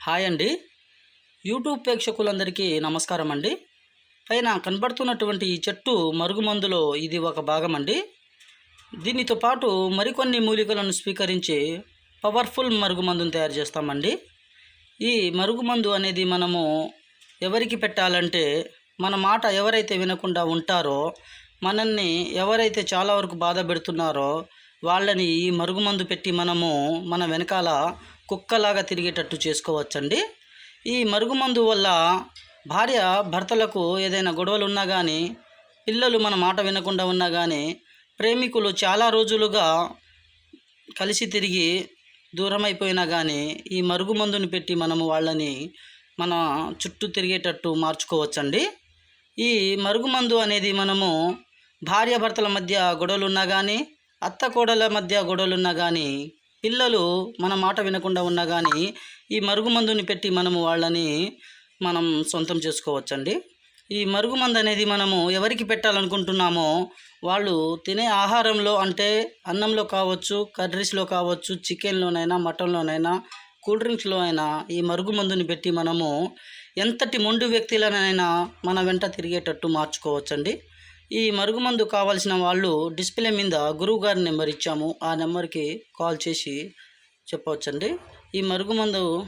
Hi అండి. YouTube ప్రేక్షకులందరికీ నమస్కారం అండి. పైన కనబడుతున్నటువంటి ఈ చెట్టు మరుగుమందులో ఇది ఒక భాగం అండి. దీనితో పాటు మరికొన్ని మూలికలను స్వీకరించి పవర్ఫుల్ మరుగుమందును తయారు చేస్తామండి. ఈ మరుగుమందు అనేది మనము ఎవరికి పెట్టాలంటే మన మాట ఎవరైతే వినకుండా ఉంటారో మనల్ని ఎవరైతే చాలా వరకు బాధ పెడుతున్నారో వాళ్ళని ఈ మరుగుమందు పెట్టి మనము మన వెనకాల కుక్కలాగా తిరిగేటట్టు చేసుకోవచ్చండి. ఈ మరుగుమందు వల్ల భార్య భర్తలకు ఏదైనా గొడవలు ఉన్నా కానీ పిల్లలు మన మాట వినకుండా ఉన్నా కానీ ప్రేమికులు చాలా రోజులుగా కలిసి తిరిగి దూరం అయిపోయినా కానీ ఈ మరుగుమందుని పెట్టి మనము వాళ్ళని మన చుట్టూ తిరిగేటట్టు మార్చుకోవచ్చండి. ఈ మరుగుమందు అనేది మనము భార్యాభర్తల మధ్య గొడవలు ఉన్నా కానీ అత్త కోడల మధ్య గొడవలు ఉన్నా కానీ పిల్లలు మన మాట వినకుండా ఉన్నా కానీ ఈ మరుగుమందుని పెట్టి మనము వాళ్ళని మనం సొంతం చేసుకోవచ్చండి. ఈ మరుగుమందు అనేది మనము ఎవరికి పెట్టాలనుకుంటున్నామో వాళ్ళు తినే ఆహారంలో అంటే అన్నంలో కావచ్చు కర్రీస్లో కావచ్చు చికెన్లోనైనా మటన్లోనైనా కూల్ డ్రింక్స్లో అయినా ఈ మరుగుమందుని పెట్టి మనము ఎంతటి మొండు వ్యక్తులనైనా మన వెంట తిరిగేటట్టు మార్చుకోవచ్చండి. ఈ మరుగుమందు కావాల్సిన వాళ్ళు డిస్ప్లే మీద గురువు గారి నెంబర్ ఇచ్చాము. ఆ నెంబర్కి కాల్ చేసి చెప్పవచ్చండి. ఈ మరుగుమందు